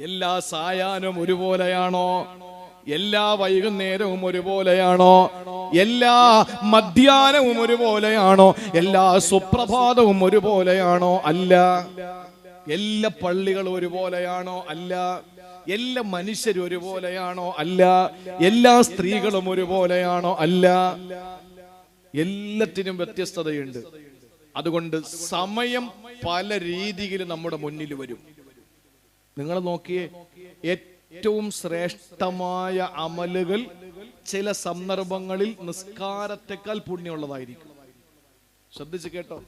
എല്ലാ സായാഹ്നം ഒരുപോലെയാണോ? എല്ലാ വൈകുന്നേരവും ഒരുപോലെയാണോ? എല്ലാ മധ്യാനവും ഒരുപോലെയാണോ? എല്ലാ സുപ്രഭാതവും ഒരുപോലെയാണോ? അല്ല. എല്ലാ പള്ളികളും ഒരുപോലെയാണോ? അല്ല. എല്ലാ മനുഷ്യരും ഒരുപോലെയാണോ? അല്ല. എല്ലാ സ്ത്രീകളും ഒരുപോലെയാണോ? അല്ല. എല്ലാത്തിനും വ്യത്യസ്തതയുണ്ട്. അതുകൊണ്ട് സമയം പല രീതിയിൽ നമ്മുടെ മുന്നിൽ വരും. നിങ്ങൾ നോക്കിയേ ഏറ്റവും ശ്രേഷ്ഠമായ അമലുകൾ ചില സന്ദർഭങ്ങളിൽ നിസ്കാരത്തെക്കാൾ പുണ്യമുള്ളതായിരിക്കും. ശ്രദ്ധിച്ചു കേട്ടോ.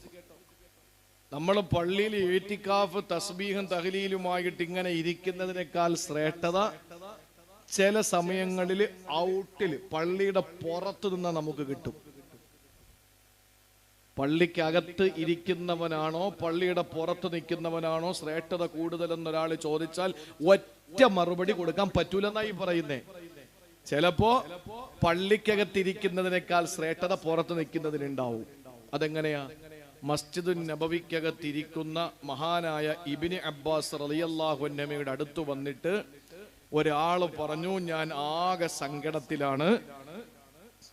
നമ്മൾ പള്ളിയിൽ ഏറ്റിക്കാഫ് തസ്ബീഹും തഹലീലുമായിട്ട് ഇങ്ങനെ ഇരിക്കുന്നതിനേക്കാൾ ശ്രേഷ്ഠത ചില സമയങ്ങളിൽ ഔട്ടിൽ പള്ളിയുടെ പുറത്തു നിന്ന് നമുക്ക് കിട്ടും. പള്ളിക്കകത്ത് ഇരിക്കുന്നവനാണോ പള്ളിയുടെ പുറത്ത് നിൽക്കുന്നവനാണോ ശ്രേഷ്ഠത കൂടുതൽ എന്നൊരാൾ ചോദിച്ചാൽ ഒറ്റ മറുപടി കൊടുക്കാൻ പറ്റൂലെന്നായി പറയുന്നേ. ചിലപ്പോ പള്ളിക്കകത്തിരിക്കുന്നതിനേക്കാൾ ശ്രേഷ്ഠത പുറത്ത് നിൽക്കുന്നതിനുണ്ടാവും. അതെങ്ങനെയാ? മസ്ജിദു നബവിക്കകത്തിരിക്കുന്ന മഹാനായ ഇബിന് അബ്ബാസ് റലിയല്ലാഹുന്നമയുടെ അടുത്ത് വന്നിട്ട് ഒരാൾ പറഞ്ഞു ഞാൻ ആകെ സങ്കടത്തിലാണ്.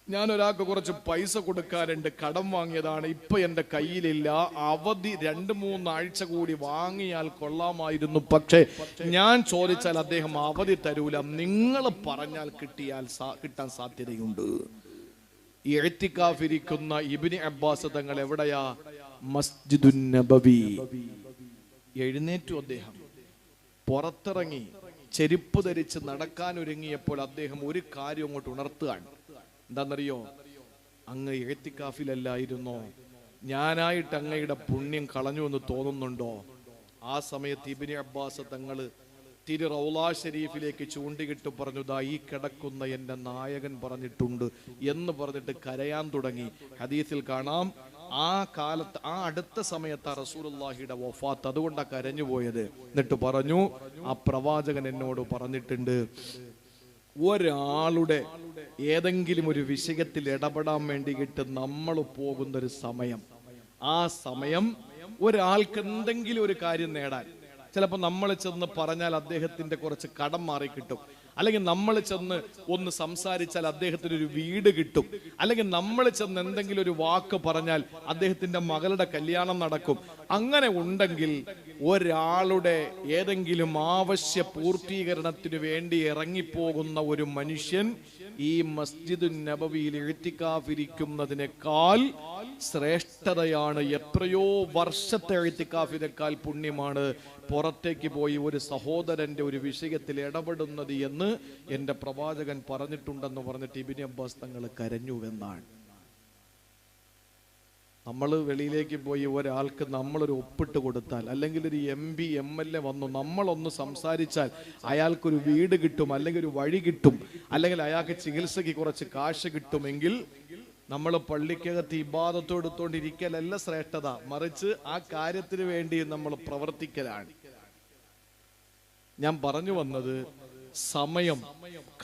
ഞാൻ ഒരാൾക്ക് കുറച്ച് പൈസ കൊടുക്കാറുണ്ട് കടം വാങ്ങിയതാണ് ഇപ്പൊ എന്റെ കയ്യിലില്ല. അവധി രണ്ട് മൂന്നാഴ്ച കൂടി വാങ്ങിയാൽ കൊള്ളാമായിരുന്നു. പക്ഷേ ഞാൻ ചോദിച്ചാൽ അദ്ദേഹം അവധി തരൂല. നിങ്ങൾ പറഞ്ഞാൽ കിട്ടിയാൽ കിട്ടാൻ സാധ്യതയുണ്ട്. എഴുത്തിക്കാഫിരിക്കുന്ന ഇബിനി അബ്ബാസ് തങ്ങൾ എവിടെയാ? മസ്ജിദുൻ നബവി. എഴുന്നേറ്റു അദ്ദേഹം. പുറത്തിറങ്ങി ചെരുപ്പ് ധരിച്ച് നടക്കാൻ ഒരുങ്ങിയപ്പോൾ അദ്ദേഹം ഒരു കാര്യം അങ്ങോട്ട് ഉണർത്തുകയാണ്. എന്താണെന്നറിയോ? അങ്ങ് എഴുത്തിക്കാഫിലല്ലായിരുന്നോ ഞാനായിട്ട് അങ്ങയുടെ പുണ്യം കളഞ്ഞു എന്ന് തോന്നുന്നുണ്ടോ? ആ സമയത്ത് ഇബിനി അബ്ബാസ് തങ്ങൾ തിരു റൗലാ ഷരീഫിലേക്ക് ചൂണ്ടിയിട്ട് പറഞ്ഞു ദാ ഈ കിടക്കുന്ന എന്റെ നായകൻ പറഞ്ഞിട്ടുണ്ട് എന്ന് പറഞ്ഞിട്ട് കരയാൻ തുടങ്ങി. ഹദീസിൽ കാണാം ആ കാലത്ത് ആ അടുത്ത സമയത്ത് ആ റസൂലുള്ളാഹിയുടെ വഫാത്ത് അതുകൊണ്ടാണ് കരഞ്ഞു പോയത് എന്നിട്ട് പറഞ്ഞു ആ പ്രവാചകൻ എന്നോട് പറഞ്ഞിട്ടുണ്ട് ഒരാളുടെ ഏതെങ്കിലും ഒരു വിഷയത്തിൽ ഇടപെടാൻ വേണ്ടിയിട്ട് നമ്മൾ പോകുന്ന ഒരു സമയം. ആ സമയം ഒരാൾക്ക് എന്തെങ്കിലും ഒരു കാര്യം നേടാൻ. ചിലപ്പോൾ നമ്മൾ ചെന്ന് പറഞ്ഞാൽ അദ്ദേഹത്തിന്റെ കുറച്ച് കടം മാറി കിട്ടും അല്ലെങ്കിൽ നമ്മൾ ചെന്ന് ഒന്ന് സംസാരിച്ചാൽ അദ്ദേഹത്തിന് ഒരു വീട് കിട്ടും. അല്ലെങ്കിൽ നമ്മൾ ചെന്ന് എന്തെങ്കിലും ഒരു വാക്ക് പറഞ്ഞാൽ അദ്ദേഹത്തിന്റെ മകളുടെ കല്യാണം നടക്കും. അങ്ങനെ ഉണ്ടെങ്കിൽ ഒരാളുടെ ഏതെങ്കിലും ആവശ്യ പൂർത്തീകരണത്തിന് വേണ്ടി ഇറങ്ങിപ്പോകുന്ന ഒരു മനുഷ്യൻ ഈ മസ്ജിദ് നബവിയിൽ എഴുത്തിക്കാഫിരിക്കുന്നതിനേക്കാൾ ശ്രേഷ്ഠതയാണ് എത്രയോ വർഷത്തെ എഴുത്തിക്കാഫിനേക്കാൾ പുണ്യമാണ് പുറത്തേക്ക് പോയി ഒരു സഹോദരന്റെ ഒരു വിഷയത്തിൽ ഇടപെടുന്നത് എന്ന് എന്റെ പ്രവാചകൻ പറഞ്ഞിട്ടുണ്ടെന്ന് പറഞ്ഞിട്ട് ഇബിനി അബ്ബാസ് തങ്ങൾ കരഞ്ഞുവെന്നാണ്. നമ്മൾ വെളിയിലേക്ക് പോയി ഒരാൾക്ക് നമ്മളൊരു ഒപ്പിട്ട് കൊടുത്താൽ അല്ലെങ്കിൽ ഒരു M P M L A വന്നു നമ്മളൊന്ന് സംസാരിച്ചാൽ അയാൾക്കൊരു വീട് കിട്ടും അല്ലെങ്കിൽ ഒരു വഴി കിട്ടും അല്ലെങ്കിൽ അയാൾക്ക് ചികിത്സയ്ക്ക് കുറച്ച് കാശ് കിട്ടുമെങ്കിൽ നമ്മൾ പള്ളിക്കകത്ത് ഇബാദത്തോ എടുത്തോണ്ടിരിക്കലല്ല ശ്രേഷ്ഠത. മറിച്ച് ആ കാര്യത്തിന് വേണ്ടി നമ്മൾ പ്രവർത്തിക്കലാണ്. ഞാൻ പറഞ്ഞു വന്നത് സമയം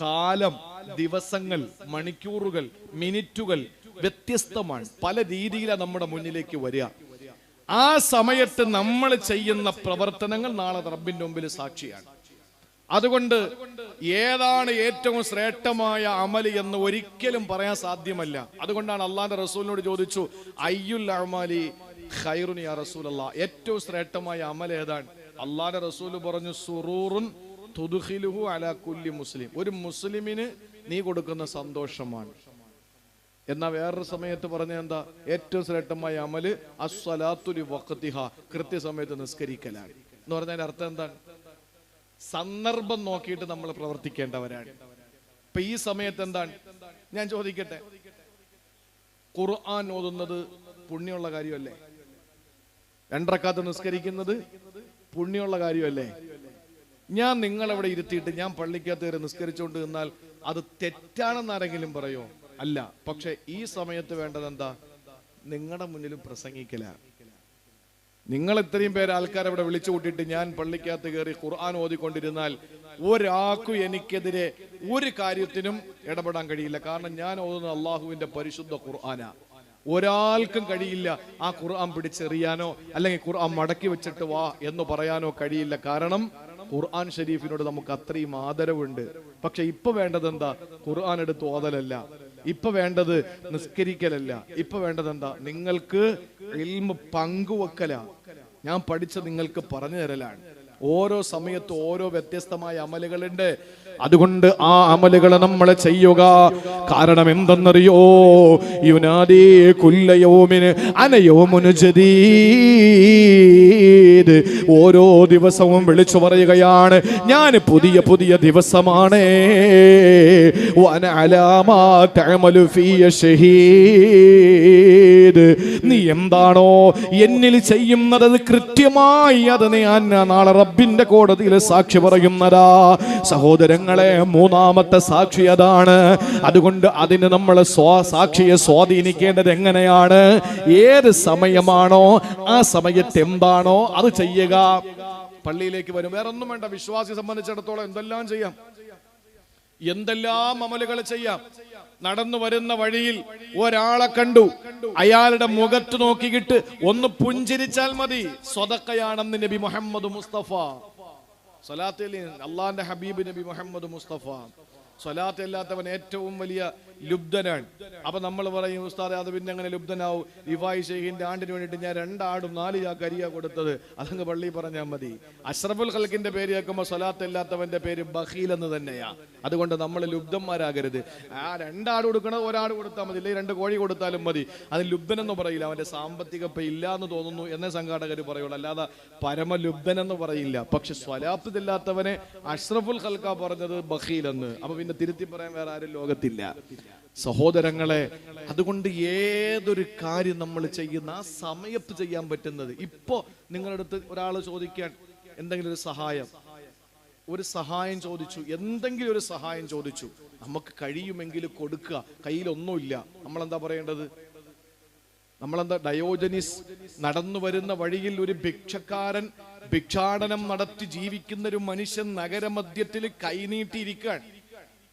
കാലം ദിവസങ്ങൾ മണിക്കൂറുകൾ മിനിറ്റുകൾ വ്യത്യസ്തമാണ്. പല രീതിയിലാണ് നമ്മുടെ മുന്നിലേക്ക് വരിക. ആ സമയത്ത് നമ്മൾ ചെയ്യുന്ന പ്രവർത്തനങ്ങൾ നാളെ റബ്ബിന്റെ മുമ്പിൽ സാക്ഷിയാണ്. അതുകൊണ്ട് ഏതാണ് ഏറ്റവും ശ്രേഷ്ഠമായ അമൽ എന്ന് ഒരിക്കലും പറയാൻ സാധ്യമല്ല. അതുകൊണ്ടാണ് അള്ളാന്റെ റസൂലിനോട് ചോദിച്ചു അയ്യുൽ അമാലി ഖൈറുൻ യാ റസൂലല്ലാ ഏറ്റവും ശ്രേഷ്ഠമായ അമൽ ഏതാണ്? അള്ളാന്റെ റസൂൽ പറഞ്ഞു സുറൂറുൻ തുദ്ഖിലുഹു അലാ കുല്ലി മുസ്ലിം. ഒരു മുസ്ലിമിന് നീ കൊടുക്കുന്ന സന്തോഷമാണ്. എന്നാ വേറൊരു സമയത്ത് പറഞ്ഞ എന്താ? ഏറ്റവും ശ്രേഷ്ഠമായ അമൽ അസ്വലാത്തുലി വഖത്തിഹ കൃത്യസമയത്ത് നിസ്കരിക്കലാണ്. എന്ന് പറഞ്ഞതിന്റെ അർത്ഥം എന്താണ്? സന്ദർഭം നോക്കിയിട്ട് നമ്മൾ പ്രവർത്തിക്കേണ്ടവരാണ്. ഇപ്പൊ ഈ സമയത്ത് എന്താണ്? ഞാൻ ചോദിക്കട്ടെ. ഖുർആൻ ഓതുന്നത് പുണ്യമുള്ള കാര്യമല്ലേ? രണ്ടറക്കാത്ത് നിസ്കരിക്കുന്നത് പുണ്യമുള്ള കാര്യമല്ലേ? ഞാൻ നിങ്ങളവിടെ ഇരുത്തിയിട്ട് ഞാൻ പള്ളിക്കകത്ത് കയറി നിസ്കരിച്ചുകൊണ്ട് നിന്നാൽ അത് തെറ്റാണെന്നാരെങ്കിലും പറയോ? അല്ല പക്ഷെ ഈ സമയത്ത് വേണ്ടത് എന്താ? നിങ്ങളുടെ മുന്നിലും പ്രസംഗിക്കല. നിങ്ങൾ ഇത്രയും പേര് ആൾക്കാരെ ഇവിടെ വിളിച്ചു കൂട്ടിയിട്ട് ഞാൻ പള്ളിക്കകത്ത് കയറി ഖുർആൻ ഓതിക്കൊണ്ടിരുന്നാൽ ഒരാൾക്കും എനിക്കെതിരെ ഒരു കാര്യത്തിനും ഇടപെടാൻ കഴിയില്ല. കാരണം ഞാൻ ഓതുന്ന അള്ളാഹുവിന്റെ പരിശുദ്ധ ഖുർആന. ഒരാൾക്കും കഴിയില്ല ആ ഖുർആൻ പിടിച്ചെറിയാനോ അല്ലെങ്കിൽ ഖുർആൻ മടക്കി വെച്ചിട്ട് വാ എന്ന് പറയാനോ കഴിയില്ല. കാരണം ഖുർആൻ ഷരീഫിനോട് നമുക്ക് അത്രയും ആദരവുണ്ട്. പക്ഷെ ഇപ്പൊ വേണ്ടത് എന്താ? ഖുർആൻ എടുത്ത് ഓതലല്ല. ഇപ്പൊ വേണ്ടത് നിസ്കരിക്കലല്ല. ഇപ്പൊ വേണ്ടത് എന്താ നിങ്ങൾക്ക് പങ്കുവെക്കല. ഞാൻ പഠിച്ച നിങ്ങൾക്ക് പറഞ്ഞു തരലാണ്. ഓരോ സമയത്തും ഓരോ വ്യത്യസ്തമായ അമലുകളുണ്ട്. അതുകൊണ്ട് ആ അമലുകൾ നമ്മൾ ചെയ്യുക. കാരണം എന്തെന്നറിയോ യുനാദി കുല്ലയോമിന് അനയോമുന് ജദീദ്. ഓരോ ദിവസവും വിളിച്ചു പറയുകയാണ് ഞാൻ പുതിയ പുതിയ ദിവസമാണ്. നീ എന്താണോ എന്നിൽ ചെയ്യുന്നത് കൃത്യമായി അത് ഞാൻ നാളെ റബ്ബിന്റെ കോടതിയിൽ സാക്ഷി പറയുന്നതാ. സഹോദരങ്ങളെ മൂന്നാമത്തെ സാക്ഷി അതാണ്. അതുകൊണ്ട് അതിന് നമ്മൾ സ്വാ സാക്ഷിയെ സ്വാധീനിക്കേണ്ടത് എങ്ങനെയാണ്? ഏത് സമയമാണോ ആ സമയത്ത് എന്താണോ അത് ചെയ്യുക. പള്ളിയിലേക്ക് വരും. വേറെ ഒന്നും വേണ്ട. വിശ്വാസിയെ സംബന്ധിച്ചിടത്തോളം എന്തെല്ലാം ചെയ്യാം? എന്തെല്ലാം അമലുകൾ ചെയ്യാം? നടന്നു വരുന്ന വഴിയിൽ ഒരാളെ കണ്ടു. അയാളുടെ മുഖത്ത് നോക്കിയിട്ട് ഒന്ന് പുഞ്ചിരിച്ചാൽ മതി. സ്വതക്കയാണെന്ന് നബി മുഹമ്മദ് മുസ്തഫ. സ്വലാത്തിൽ അള്ളാഹിന്റെ ഹബീബ് നബി മുഹമ്മദ് മുസ്തഫ. സ്വലാത്ത് ഏറ്റവും വലിയ ലുബ്ധനാണ്. അപ്പൊ നമ്മൾ പറയും ഉസ്താദെ അത് പിന്നെ അങ്ങനെ ലുബ്ധനാവും? വിവാഹി ഷെയ്ഖിന്റെ ആണ്ടിന് വേണ്ടിയിട്ട് ഞാൻ രണ്ടാടും നാല് ചാക്ക് അരിയാ കൊടുത്തത്. അതങ്ങ് പള്ളി പറഞ്ഞാൽ മതി. അഷ്റഫുൽ ഖൽക്കിന്റെ പേര് കേൾക്കുമ്പോൾ സ്വലാത്ത് ഇല്ലാത്തവന്റെ പേര് ബഹീൽ എന്ന് തന്നെയാ. അതുകൊണ്ട് നമ്മൾ ലുബ്ധന്മാരാകരുത്. ആ രണ്ടാട് കൊടുക്കണത് ഒരാട് കൊടുത്താൽ മതി. ഇല്ലെങ്കിൽ രണ്ട് കോഴി കൊടുത്താലും മതി. അത് ലുബ്ധനെന്ന് പറയില്ല. അവന്റെ സാമ്പത്തിക ഇപ്പൊ ഇല്ല എന്ന് തോന്നുന്നു എന്നേ സംഘാടകർ പറയുള്ളൂ. അല്ലാതെ പരമലുബ്ധനെന്ന് പറയില്ല. പക്ഷെ സ്വലാത്ത് ഇല്ലാത്തവനെ അഷ്റഫുൽ ഖൽക്ക പറഞ്ഞത് ബഹീൽ എന്ന് അപ്പൊ പിന്നെ തിരുത്തി പറയാൻ വേറെ ആരും ലോകത്തില്ല. സഹോദരങ്ങളെ അതുകൊണ്ട് ഏതൊരു കാര്യം നമ്മൾ ചെയ്യുന്ന ആ സമയത്ത് ചെയ്യാൻ പറ്റുന്നത്. ഇപ്പോ നിങ്ങളുടെ അടുത്ത് ഒരാൾ ചോദിക്കാൻ എന്തെങ്കിലും ഒരു സഹായം. ഒരു സഹായം ചോദിച്ചു. എന്തെങ്കിലും ഒരു സഹായം ചോദിച്ചു. നമുക്ക് കഴിയുമെങ്കിൽ കൊടുക്കുക. കയ്യിലൊന്നുമില്ല. നമ്മളെന്താ പറയേണ്ടത്? നമ്മളെന്താ ഡയോജനിസ് നടന്നു വരുന്ന വഴിയിൽ ഒരു ഭിക്ഷക്കാരൻ ഭിക്ഷാടനം നടത്തി ജീവിക്കുന്ന ഒരു മനുഷ്യൻ നഗരമധ്യത്തിൽ കൈനീട്ടിയിരിക്കാൻ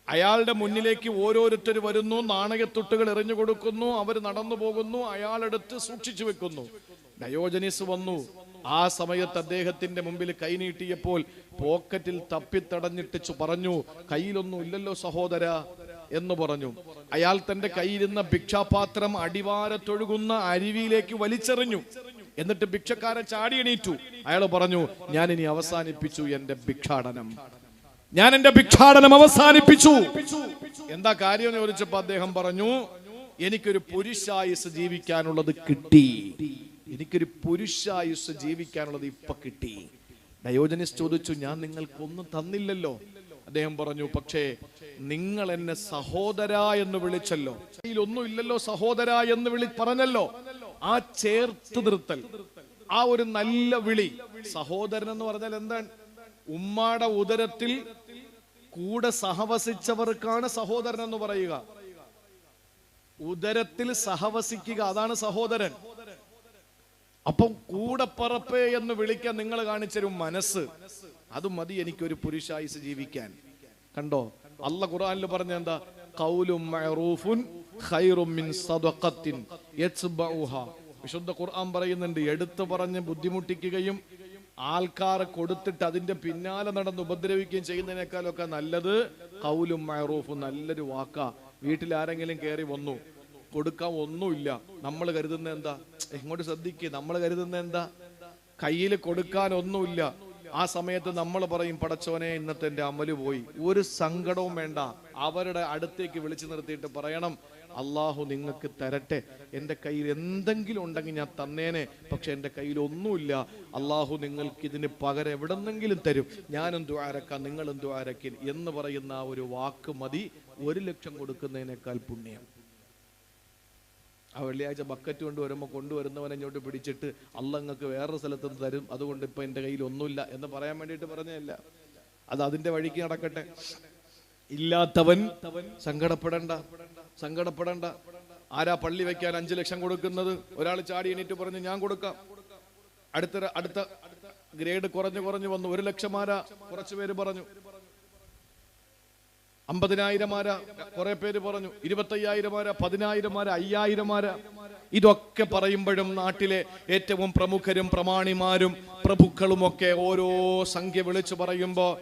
അയാളുടെ മുന്നിലേക്ക് ഓരോരുത്തർ വരുന്നു നാണയത്തുട്ടുകൾ എറിഞ്ഞു കൊടുക്കുന്നു അവർ നടന്നു പോകുന്നു അയാളെടുത്ത് സൂക്ഷിച്ചു വെക്കുന്നു. ഡയോജനിസ് വന്നു. ആ സമയത്ത് അദ്ദേഹത്തിന്റെ മുമ്പിൽ കൈനീട്ടിയപ്പോൾ പോക്കറ്റിൽ തപ്പിത്തടഞ്ഞിട്ട് പറഞ്ഞു കയ്യിലൊന്നും ഇല്ലല്ലോ സഹോദര എന്ന് പറഞ്ഞു. അയാൾ തന്റെ കയ്യിലിരുന്ന ഭിക്ഷാപാത്രം അടിവാരത്തൊഴുകുന്ന അരുവിയിലേക്ക് വലിച്ചെറിഞ്ഞു. എന്നിട്ട് ഭിക്ഷക്കാരൻ ചാടി എണീറ്റു. അയാൾ പറഞ്ഞു ഞാൻ ഇനി അവസാനിപ്പിച്ചു എന്റെ ഭിക്ഷാടനം. ഞാൻ എന്റെ ഭിക്ഷാടനം അവസാനിപ്പിച്ചു. എന്താ കാര്യം എന്ന് ചോദിച്ചപ്പോ അദ്ദേഹം പറഞ്ഞു എനിക്കൊരു പുരുഷായുസ് ജീവിക്കാനുള്ളത് കിട്ടി. എനിക്കൊരു പുരുഷായുസ് ജീവിക്കാനുള്ളത് ഇപ്പൊ കിട്ടി. ഡയോജനിസ് ചോദിച്ചു ഞാൻ നിങ്ങൾക്കൊന്നും തന്നില്ലല്ലോ. അദ്ദേഹം പറഞ്ഞു പക്ഷേ നിങ്ങൾ എന്നെ സഹോദര എന്ന് വിളിച്ചല്ലോ. കയ്യിലൊന്നും ഇല്ലല്ലോ സഹോദര എന്ന് വിളി പറഞ്ഞല്ലോ. ആ ചേർത്ത് നിർത്തൽ ആ ഒരു നല്ല വിളി. സഹോദരൻ എന്ന് പറഞ്ഞാൽ എന്താണ്? ഉമ്മാടെ ഉദരത്തിൽ കൂടെ സഹവസിച്ചവർക്കാണ് സഹോദരൻ എന്ന് പറയുക. ഉദരത്തിൽ സഹവസിക്കുക അതാണ് സഹോദരൻ. അപ്പം കൂടപ്പറപ്പേ എന്ന് വിളിക്കാൻ നിങ്ങൾ കാണിച്ചൊരു മനസ്സ് അത് മതി എനിക്കൊരു പുരുഷായുസ് ജീവിക്കാൻ. കണ്ടോ? അല്ല ഖുറാനിൽ പറഞ്ഞ എന്താ കൗലും മഅറൂഫുൻ മിൻ സദഖത്തിൻ വിശുദ്ധ ഖുർആൻ പറയുന്നുണ്ട് എടുത്തു പറഞ്ഞ് ബുദ്ധിമുട്ടിക്കുകയും ആൾക്കാരെ കൊടുത്തിട്ട് അതിന്റെ പിന്നാലെ നടന്ന് ഉപദ്രവിക്കുകയും ചെയ്യുന്നതിനേക്കാളൊക്കെ നല്ലത് കൗലും മയറൂഫും നല്ലൊരു വാക്ക. വീട്ടിൽ ആരെങ്കിലും കയറി വന്നു. കൊടുക്കാൻ ഒന്നുമില്ല. നമ്മൾ കരുതുന്ന എന്താ? എങ്ങോട്ട് ശ്രദ്ധിക്കുക നമ്മൾ കരുതുന്ന എന്താ? കയ്യിൽ കൊടുക്കാൻ ഒന്നുമില്ല. ആ സമയത്ത് നമ്മൾ പറയും പടച്ചോനെ ഇന്നത്തെ എന്റെ അമൽ പോയി. ഒരു സങ്കടവും വേണ്ട. അവരുടെ അടുത്തേക്ക് വിളിച്ചു നിർത്തിയിട്ട് പറയണം. അള്ളാഹു നിങ്ങൾക്ക് തരട്ടെ. എന്റെ കയ്യിൽ എന്തെങ്കിലും ഉണ്ടെങ്കിൽ ഞാൻ തന്നേനെ. പക്ഷെ എന്റെ കയ്യിൽ ഒന്നുമില്ല. അള്ളാഹു നിങ്ങൾക്ക് ഇതിന് പകരം എവിടെന്നെങ്കിലും തരും. ഞാനും ആരക്കാം നിങ്ങളും ആരക്കിൻ എന്ന് പറയുന്ന ആ ഒരു വാക്ക് മതി. ഒരു ലക്ഷം കൊടുക്കുന്നതിനേക്കാൾ പുണ്യം. ആ വെള്ളിയാഴ്ച ബക്കറ്റ് കൊണ്ട് വരുമ്പോൾ കൊണ്ടുവരുന്നവനെ ഇങ്ങോട്ട് പിടിച്ചിട്ട് അള്ളങ്ങൾക്ക് വേറൊരു സ്ഥലത്ത് നിന്ന് തരും. അതുകൊണ്ട് ഇപ്പം എന്റെ കയ്യിൽ ഒന്നുമില്ല എന്ന് പറയാൻ വേണ്ടിയിട്ട് പറഞ്ഞതല്ല. അത് അതിന്റെ വഴിക്ക് നടക്കട്ടെ. ഇല്ലാത്തവൻ സങ്കടപ്പെടണ്ട സങ്കടപ്പെടണ്ട. ആരാ പള്ളി വെക്കാൻ അഞ്ചു ലക്ഷം കൊടുക്കുന്നത്? ഒരാൾ ചാടി എണീറ്റ് പറഞ്ഞു ഞാൻ കൊടുക്കാം. അടുത്ത അടുത്ത ഗ്രേഡ് കുറഞ്ഞു കുറഞ്ഞു വന്നു. ഒരു ലക്ഷം ആരാ? കുറച്ചു പേര് പറഞ്ഞു. അമ്പതിനായിരമാരാ കുറെ പേര് പറഞ്ഞു. ഇരുപത്തയ്യായിരം ആരാ? പതിനായിരം ആരാ? അയ്യായിരം ആരാ? ഇതൊക്കെ പറയുമ്പോഴും നാട്ടിലെ ഏറ്റവും പ്രമുഖരും പ്രമാണിമാരും പ്രഭുക്കളുമൊക്കെ ഓരോ സംഖ്യ വിളിച്ചു പറയുമ്പോ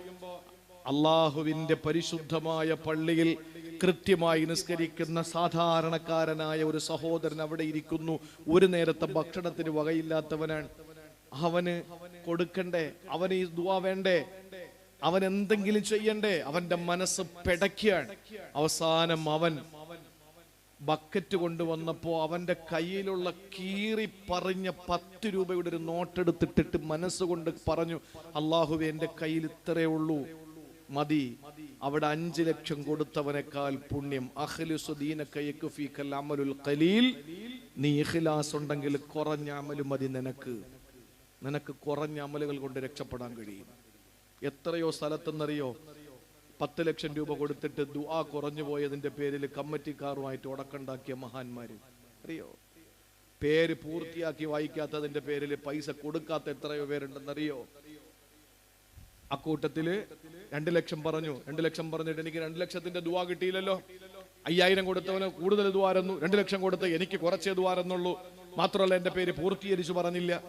അള്ളാഹുവിന്റെ പരിശുദ്ധമായ പള്ളിയിൽ കൃത്യമായി നിസ്കരിക്കുന്ന സാധാരണക്കാരനായ ഒരു സഹോദരൻ അവിടെ ഇരിക്കുന്നു. ഒരു നേരത്തെ ഭക്ഷണത്തിന് വകയില്ലാത്തവനാണ്. അവന് കൊടുക്കണ്ടേ? അവന് ഈ ദുവാ വേണ്ടേ? അവൻ എന്തെങ്കിലും ചെയ്യണ്ടേ? അവന്റെ മനസ്സ് പെടക്കിയാണ് അവസാനം അവൻ ബക്കറ്റ് കൊണ്ടുവന്നപ്പോ അവന്റെ കയ്യിലുള്ള കീറി പറഞ്ഞ പത്ത് രൂപയുടെ ഒരു നോട്ടെടുത്തിട്ടിട്ട് മനസ്സുകൊണ്ട് പറഞ്ഞു അള്ളാഹു എന്റെ കയ്യിൽ ഇത്രയേ ഉള്ളൂ. മതി. അവിടെ അഞ്ചു ലക്ഷം കൊടുത്തവനേക്കാൾ പുണ്യം. ഖലീൽ. നീ ഇഖ്ലാസ് കുറഞ്ഞ അമൽ മതി നിനക്ക്. നിനക്ക് കുറഞ്ഞ അമലുകൾ കൊണ്ട് രക്ഷപ്പെടാൻ കഴിയും. എത്രയോ സ്ഥലത്തെന്നറിയോ പത്ത് ലക്ഷം രൂപ കൊടുത്തിട്ട് ദുആ കുറഞ്ഞു പോയതിന്റെ പേരിൽ കമ്മിറ്റിക്കാറുമായിട്ട് ഉടക്കുണ്ടാക്കിയ മഹാന്മാര്. അറിയോ? പേര് പൂർത്തിയാക്കി വായിക്കാത്തതിന്റെ പേരിൽ പൈസ കൊടുക്കാത്ത എത്രയോ പേരുണ്ടെന്നറിയോ? അക്കൂട്ടത്തിൽ രണ്ട് ലക്ഷം പറഞ്ഞു. രണ്ട് ലക്ഷം പറഞ്ഞിട്ട് എനിക്ക് രണ്ട് ലക്ഷത്തിന്റെ ദുവാ കിട്ടിയില്ലല്ലോ. അയ്യായിരം കൊടുത്തവന് കൂടുതൽ ദ്വാരന്നു രണ്ട് ലക്ഷം കൊടുത്ത് എനിക്ക് കുറച്ചേ ദ്വാരെന്നുള്ളൂ മാത്രമല്ല എന്റെ പേര് പൂർത്തീകരിച്ചു പറഞ്ഞില്ല.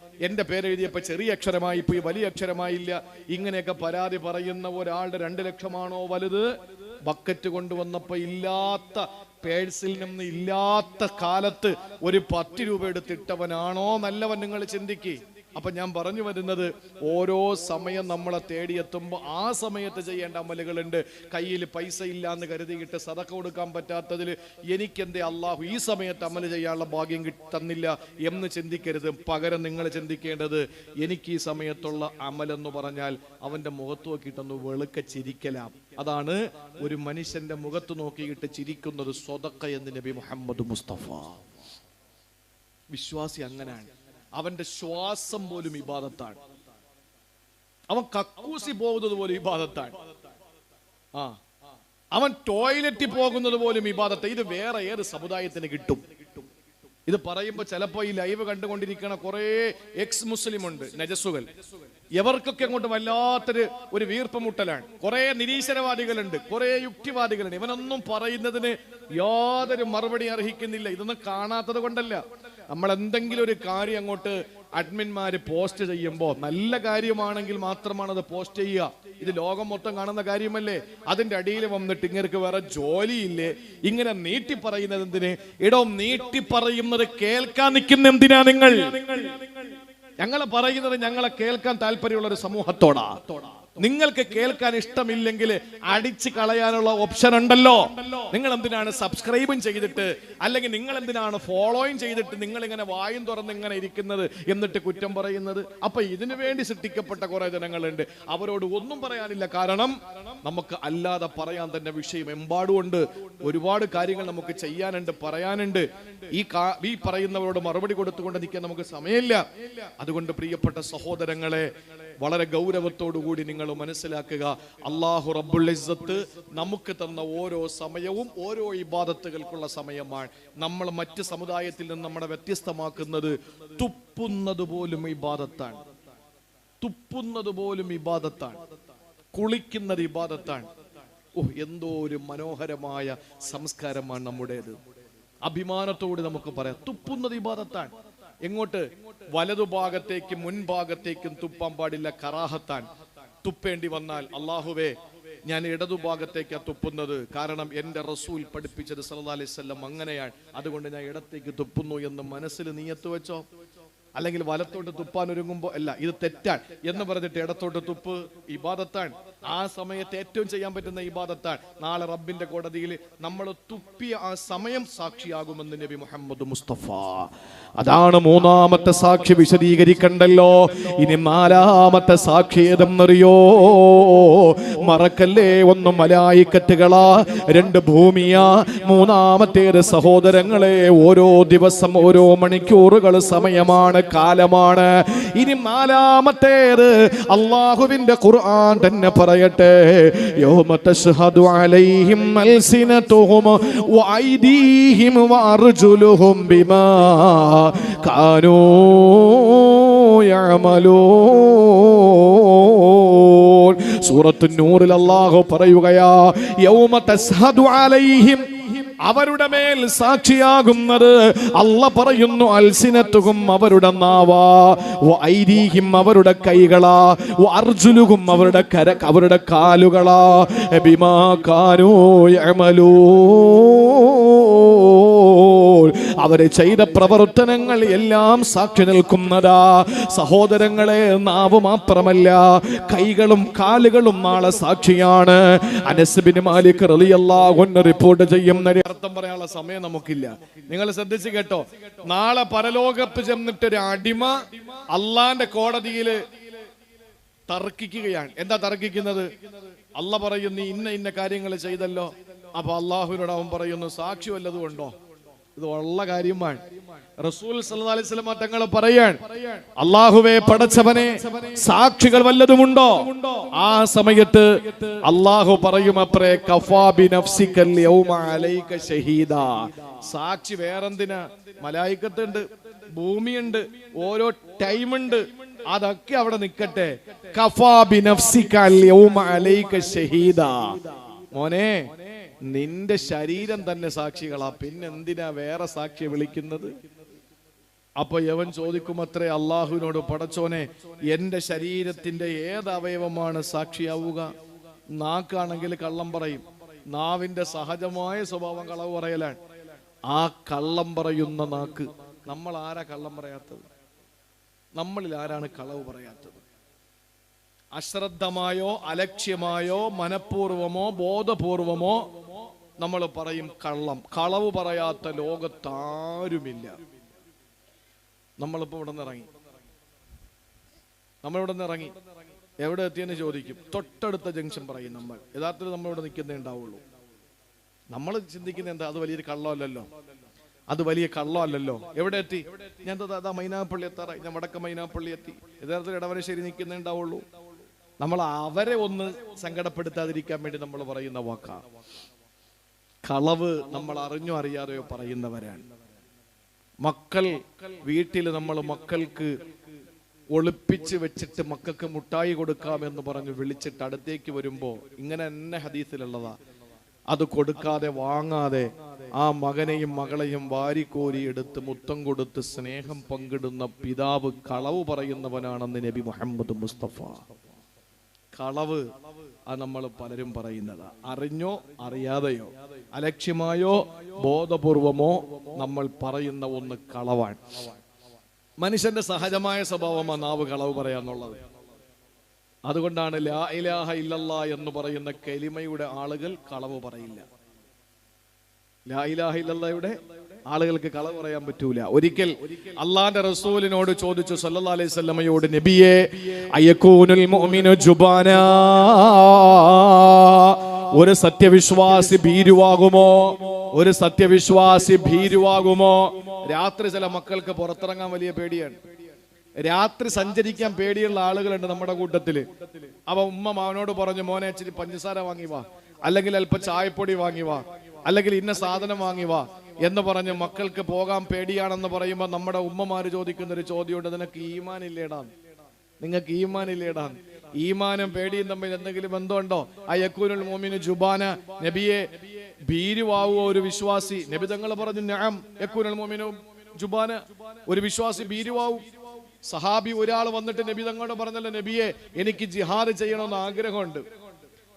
പേര് എഴുതിയപ്പോ ചെറിയ അക്ഷരമായി പോയി വലിയ അക്ഷരമായില്ല. ഇങ്ങനെയൊക്കെ പരാതി പറയുന്ന ഒരാളുടെ രണ്ട് ലക്ഷമാണോ വലുത്? ബക്കറ്റ് കൊണ്ടുവന്നപ്പോ ഇല്ലാത്ത പേഴ്സിൽ നിന്ന് ഇല്ലാത്ത കാലത്ത് ഒരു പത്ത് രൂപ എടുത്തിട്ടവനാണോ നല്ലവൻ നിങ്ങൾ ചിന്തിക്കേ. അപ്പൊ ഞാൻ പറഞ്ഞു വരുന്നത് ഓരോ സമയം നമ്മളെ തേടിയെത്തുമ്പോൾ ആ സമയത്ത് ചെയ്യേണ്ട അമലുകളുണ്ട്. കയ്യിൽ പൈസ ഇല്ല എന്ന് കരുതിയിട്ട് സതക്ക കൊടുക്കാൻ പറ്റാത്തതിൽ എനിക്കെന്തേ അള്ളാഹു ഈ സമയത്ത് അമൽ ചെയ്യാനുള്ള ഭാഗ്യം തന്നില്ല എന്ന് ചിന്തിക്കരുത്. പകരം നിങ്ങൾ ചിന്തിക്കേണ്ടത് എനിക്ക് ഈ സമയത്തുള്ള അമലെന്ന് പറഞ്ഞാൽ അവന്റെ മുഖത്ത് നോക്കിയിട്ടൊന്ന് വെളുക്ക ചിരിക്കലാം. അതാണ് ഒരു മനുഷ്യന്റെ മുഖത്ത് നോക്കിയിട്ട് ചിരിക്കുന്നത് സ്വതക്ക എന്ന് നബി മുഹമ്മദ് മുസ്തഫ. വിശ്വാസി അങ്ങനെയാണ് അവന്റെ ശ്വാസം പോലും ഇബാദത്താണ്. അവൻ കക്കൂസി പോകുന്നത് പോലും ഇബാദത്താണ്. ആ. അവൻ ടോയ്ലറ്റിൽ പോകുന്നത് പോലും ഇബാദത്ത്. ഇത് വേറെ ഏത് സമുദായത്തിന് കിട്ടും? ഇത് പറയുമ്പോ ചിലപ്പോ ഈ ലൈവ് കണ്ടുകൊണ്ടിരിക്കണ കുറെ എക്സ് മുസ്ലിം ഉണ്ട് നജസുകൾ. എവർക്കൊക്കെ അങ്ങോട്ട് വല്ലാത്തൊരു ഒരു വീർപ്പമുട്ടലാണ്. കുറെ നിരീശ്വരവാദികളുണ്ട് കുറെ യുക്തിവാദികളുണ്ട്. ഇവനൊന്നും പറയുന്നതിന് യാതൊരു മറുപടി അർഹിക്കുന്നില്ല. ഇതൊന്നും കാണാത്തത് കൊണ്ടല്ല. നമ്മൾ എന്തെങ്കിലും ഒരു കാര്യം അങ്ങോട്ട് അഡ്മിന്മാര് പോസ്റ്റ് ചെയ്യുമ്പോൾ നല്ല കാര്യമാണെങ്കിൽ മാത്രമാണ് അത് പോസ്റ്റ് ചെയ്യുക. ഇത് ലോകം മൊത്തം കാണുന്ന കാര്യമല്ലേ? അതിന്റെ അടിയിൽ വന്നിട്ട് ഇങ്ങനെ വേറെ ജോലിയില്ലേ? ഇങ്ങനെ നീട്ടി പറയുന്നത് എന്തിന്? ഇടോ നീട്ടി പറയുന്നത് കേൾക്കാൻ നിൽക്കുന്ന എന്തിനാ നിങ്ങൾ? ഞങ്ങളെ പറയുന്നത് ഞങ്ങളെ കേൾക്കാൻ താല്പര്യമുള്ള ഒരു സമൂഹത്തോടാ. നിങ്ങൾക്ക് കേൾക്കാൻ ഇഷ്ടമില്ലെങ്കിൽ അടിച്ചു കളയാനുള്ള ഓപ്ഷൻ ഉണ്ടല്ലോ. നിങ്ങൾ എന്തിനാണ് സബ്സ്ക്രൈബും ചെയ്തിട്ട് അല്ലെങ്കിൽ നിങ്ങൾ എന്തിനാണ് ഫോളോയും ചെയ്തിട്ട് നിങ്ങൾ ഇങ്ങനെ വായും തുറന്ന് ഇങ്ങനെ ഇരിക്കുന്നത് എന്നിട്ട് കുറ്റം പറയുന്നത്? അപ്പൊ ഇതിനു വേണ്ടി സൃഷ്ടിക്കപ്പെട്ട കുറെ ജനങ്ങളുണ്ട്. അവരോട് ഒന്നും പറയാനില്ല. കാരണം നമുക്ക് അല്ലാതെ പറയാൻ തന്നെ വിഷയം എമ്പാടുമുണ്ട്. ഒരുപാട് കാര്യങ്ങൾ നമുക്ക് ചെയ്യാനുണ്ട് പറയാനുണ്ട്. ഈ ഈ പറയുന്നവരോട് മറുപടി കൊടുത്തുകൊണ്ട് നിൽക്കാൻ നമുക്ക് സമയമില്ല. അതുകൊണ്ട് പ്രിയപ്പെട്ട സഹോദരങ്ങളെ വളരെ ഗൗരവത്തോടുകൂടി നിങ്ങൾ മനസ്സിലാക്കുക അള്ളാഹു റബ്ബുൽ ഇസ്സത്ത് നമുക്ക് തന്ന ഓരോ സമയവും ഓരോ ഇബാദത്തുകൾക്കുള്ള സമയമാണ്. നമ്മൾ മറ്റ് സമുദായത്തിൽ നിന്ന് നമ്മളെ വ്യത്യസ്തമാക്കുന്നത് തുപ്പുന്നത് പോലും ഇബാദത്താണ്. തുപ്പുന്നത് പോലും ഇബാദത്താണ്. കുളിക്കുന്നത് ഇബാദത്താണ്. ഓ എന്തോ ഒരു മനോഹരമായ സംസ്കാരമാണ് നമ്മുടേത്. അഭിമാനത്തോട് നമുക്ക് പറയാം തുപ്പുന്നത് ഇബാദത്താണ്. എങ്ങോട്ട്? വലതുഭാഗത്തേക്കും മുൻഭാഗത്തേക്കും തുപ്പാൻ പാടില്ല കറാഹത്താൻ. തുപ്പേണ്ടി വന്നാൽ അള്ളാഹുവേ ഞാൻ ഇടതുഭാഗത്തേക്കാ തുപ്പുന്നത്. കാരണം എന്റെ റസൂൽ പഠിപ്പിച്ചത് സല്ലാ അലൈഹി വസല്ലം അങ്ങനെയാണ്. അതുകൊണ്ട് ഞാൻ ഇടത്തേക്ക് തുപ്പുന്നു എന്ന് മനസ്സിൽ നീയത്ത് വെച്ചോ? അല്ലെങ്കിൽ വലത്തോട്ട് തുപ്പാൻ ഒരുങ്ങുമ്പോൾ അല്ല ഇത് തെറ്റാണ് എന്ന് പറഞ്ഞിട്ട് ഇടത്തോട്ട് തുപ്പ് ഇബാദത്താണ് ആ സമയത്ത് ഏറ്റവും ചെയ്യാൻ പറ്റുന്ന ഇബാദത്താണ്. നാളെ റബ്ബിന്റെ കോടതിയിൽ നമ്മൾ തുപ്പിയ ആ സമയം സാക്ഷിയാകുമെന്ന് നബി മുഹമ്മദ് മുസ്തഫ. അതാണ് മൂന്നാമത്തെ സാക്ഷി വിശദീകരിക്കണ്ടല്ലോ. ഇനി നാലാമത്തെ സാക്ഷി ഏതെന്നറിയോ? മറക്കല്ലേ ഒന്ന് മലായിക്കറ്റുകളാ. രണ്ട് ഭൂമിയാ. മൂന്നാമത്തേത് സഹോദരങ്ങളെ. ഓരോ ദിവസം ഓരോ മണിക്കൂറുകൾ സമയമാണ് കാലമാണ്. ഇനി നാലാമത്തേത് അള്ളാഹുവിന്റെ ഖുർആൻ തന്നെ പറയട്ടെ? കാനൂ സൂറത്തു നൂറിൽ അല്ലാഹു പറയുകയാ യൗമ തസ്ഹദു അലൈഹിം അവരുടെ മേൽ സാക്ഷിയാകുന്നത് അല്ല പറയുന്നു അൽസിനത്തുകും അവരുടെ നാവാ. ഐരീഹിം അവരുടെ കൈകളാ. അർജുലുകും അവരുടെ കര അവരുടെ കാലുകളാ. ബിമാ കാനോ യഅമലൂ അവർ ചെയ്ത പ്രവർത്തനങ്ങൾ എല്ലാം സാക്ഷി നിൽക്കുന്നതാ. സഹോദരങ്ങളെ നാവ് മാത്രമല്ല കൈകളും കാലുകളും നാളെ സാക്ഷിയാണ്. അനസ്ബിന് മാലിക് റളിയല്ലാഹു അൻഹു റിപ്പോർട്ട് ചെയ്യുന്ന അർത്ഥം പറയാനുള്ള സമയം നമുക്കില്ല. നിങ്ങൾ ശ്രദ്ധിച്ചു കേട്ടോ. നാളെ പരലോകത്ത് ചെന്നിട്ട് ഒരു അടിമ അള്ളാന്റെ കോടതിയിൽ തർക്കിക്കുകയാണ്. എന്താ തർക്കിക്കുന്നത്? അല്ല പറയുന്നു ഇന്ന ഇന്ന കാര്യങ്ങൾ ചെയ്തല്ലോ. അപ്പൊ അള്ളാഹുവിനോട് അവൻ പറയുന്നു സാക്ഷി വല്ലതും ഉണ്ടോ? ഇത് ഉള്ള കാര്യമാണ് റസൂൽ തങ്ങൾ പറയാൻ അള്ളാഹുവെ പടച്ചവനെ സാക്ഷികൾ വല്ലതുമുണ്ടോ? ആ സമയത്ത് അള്ളാഹു പറയും അപ്രേ സാക്ഷി വേറെന്തിനാ? മലായിക്കത്തുണ്ട് ഭൂമിയുണ്ട് ഓരോ ടൈമുണ്ട് അതൊക്കെ അവിടെ നിക്കട്ടെ. കഫാ ബി നഫ്സിക്കൽ യൗമ അലൈക ഷഹീദ. മോനെ നിന്റെ ശരീരം തന്നെ സാക്ഷികളാ. പിന്നെന്തിനാ വേറെ സാക്ഷിയെ വിളിക്കുന്നത്? അപ്പൊ യവൻ ചോദിക്കും അത്രേ അള്ളാഹുവിനോട് പടച്ചോനെ എന്റെ ശരീരത്തിന്റെ ഏത് അവയവമാണ് സാക്ഷിയാവുക? നാക്കാണെങ്കിൽ കള്ളം പറയും. നാവിന്റെ സഹജമായ സ്വഭാവം കളവ് പറയലാണ്. ആ കള്ളം പറയുന്ന നാക്ക്. നമ്മൾ ആരാ കള്ളം പറയാത്തത്? നമ്മളിൽ ആരാണ് കളവ് പറയാത്തത്? അശ്രദ്ധമായോ അലക്ഷ്യമായോ മനഃപൂർവമോ ബോധപൂർവമോ നമ്മൾ പറയും കള്ളം. കളവ് പറയാത്ത ലോകത്താരുമില്ല. നമ്മളിപ്പോ ഇവിടെ നിന്ന് ഇറങ്ങി നമ്മൾ ഇവിടെ നിന്ന് ഇറങ്ങി എവിടെ എത്തിയെന്ന് ചോദിക്കും. തൊട്ടടുത്ത ജംഗ്ഷൻ പറയും നമ്മൾ. യഥാർത്ഥത്തിൽ നമ്മൾ ഇവിടെ നിൽക്കുന്നേ ഉണ്ടാവുള്ളൂ. നമ്മൾ ചിന്തിക്കുന്ന എന്താ? അത് വലിയൊരു കള്ളമല്ലല്ലോ. അത് വലിയ കള്ളമല്ലല്ലോ. എവിടെ എത്തി? ഞാൻ ദാ മൈനാപ്പള്ളി എത്താറായി. ഞാൻ വടക്ക മൈനാപ്പള്ളി എത്തി. യഥാർത്ഥത്തിൽ ഇടവരശ്ശേരി നിൽക്കുന്നേ ഉണ്ടാവുള്ളൂ. നമ്മൾ അവരെ ഒന്ന് സങ്കടപ്പെടുത്താതിരിക്കാൻ വേണ്ടി നമ്മൾ പറയുന്ന വാക്കാ. കളവ് നമ്മൾ അറിഞ്ഞോ അറിയാതെയോ പറയുന്നവരാണ്. മക്കൾ വീട്ടിൽ നമ്മൾ മക്കൾക്ക് ഒളിപ്പിച്ച് വെച്ചിട്ട് മക്കൾക്ക് മുട്ടായി കൊടുക്കാമെന്ന് പറഞ്ഞ് വിളിച്ചിട്ട് അടുത്തേക്ക് വരുമ്പോ ഇങ്ങനെ തന്നെ ഹദീസിലുള്ളതാ. അത് കൊടുക്കാതെ വാങ്ങാതെ ആ മകനെയും മകളെയും വാരിക്കോരി എടുത്ത് മുത്തം കൊടുത്ത് സ്നേഹം പങ്കിടുന്ന പിതാവ് കളവ് പറയുന്നവനാണെന്ന് നബി മുഹമ്മദ് മുസ്തഫ. കളവ് അത് നമ്മൾ പലരും പറയുന്നത്. അറിഞ്ഞോ അറിയാതെയോ അലക്ഷ്യമായോ ബോധപൂർവമോ നമ്മൾ പറയുന്ന ഒന്ന് കളവാണ്. മനുഷ്യന്റെ സഹജമായ സ്വഭാവമാണ് നാവ് കളവ് പറയാന്നുള്ളത് അതുകൊണ്ടാണ് ലാ ഇലാഹ ഇല്ലല്ല എന്ന് പറയുന്ന കെലിമയുടെ ആളുകൾ കളവ് പറയില്ല. ലാ ഇലാഹ ഇല്ലല്ലയുടെ ആളുകൾക്ക് കള പറയാൻ പറ്റൂല. ഒരിക്കൽ അള്ളാന്റെ റസൂലിനോട് ചോദിച്ചു സല്ലല്ലാഹു അലൈഹി വസല്ലമയോട് നബിയെ മുഅ്മിനു ജുബാന. ഒരു സത്യവിശ്വാസി ഭീരുവാകുമോ? ഒരു സത്യവിശ്വാസി ഭീരുവാകുമോ? രാത്രി ചില മക്കൾക്ക് പുറത്തിറങ്ങാൻ വലിയ പേടിയാണ്. രാത്രി സഞ്ചരിക്കാൻ പേടിയുള്ള ആളുകളുണ്ട് നമ്മുടെ കൂട്ടത്തിൽ. അപ്പൊ ഉമ്മ മാവനോട് പറഞ്ഞു മോനെ ഇച്ചിരി പഞ്ചസാര വാങ്ങി വാ. അല്ലെങ്കിൽ അല്പ ചായപ്പൊടി വാങ്ങി വാ. അല്ലെങ്കിൽ ഇന്ന സാധനം വാങ്ങി വാ എന്ന് പറഞ്ഞ് മക്കൾക്ക് പോകാൻ പേടിയാണെന്ന് പറയുമ്പോൾ നമ്മുടെ ഉമ്മമാര് ചോദിക്കുന്ന ഒരു ചോദ്യമുണ്ട്. നിനക്ക് ഈമാൻ ഇല്ലേടാ നിങ്ങൾക്ക് ഈമാൻ ഇല്ലേടാ ഈമാനും പേടിയും തമ്മിൽ എന്തെങ്കിലും ബന്ധമുണ്ടോ? ആ യക്കൂനുൽ മോമിന് ജുബാന നബിയെ ഭീരുവാവുക ഒരു വിശ്വാസി. നബി തങ്ങൾ പറഞ്ഞു ഞാൻ യക്കൂനുൽ മോമിനു ജുബാന ഒരു വിശ്വാസി ഭീരുവാവും. സഹാബി ഒരാൾ വന്നിട്ട് നബി തങ്ങളോട് പറഞ്ഞല്ലോ നബിയെ എനിക്ക് ജിഹാദ് ചെയ്യണമെന്ന് ആഗ്രഹമുണ്ട്.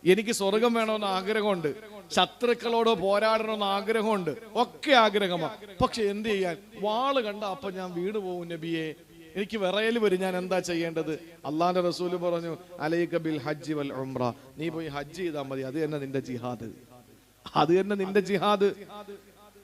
എനിക്ക് സ്വർഗം വേണമെന്ന് ആഗ്രഹമുണ്ട്. ശത്രുക്കളോട് പോരാടണമെന്ന് ആഗ്രഹമുണ്ട്. ഒക്കെ ആഗ്രഹമാണ് പക്ഷെ എന്ത് ചെയ്യാൻ? വാൾ കണ്ട അപ്പൊ ഞാൻ വീട് പോകും നബിയെ. എനിക്ക് വിറയൽ വരും. ഞാൻ എന്താ ചെയ്യേണ്ടത്? അള്ളാന്റെ റസൂൽ പറഞ്ഞു അലൈക ബിൽ ഹജ്ജ് വൽ ഉംറ. നീ പോയി ഹജ്ജ് ചെയ്താൽ മതി. അത് തന്നെ നിന്റെ ജിഹാദ്. അത് തന്നെ നിന്റെ ജിഹാദ്.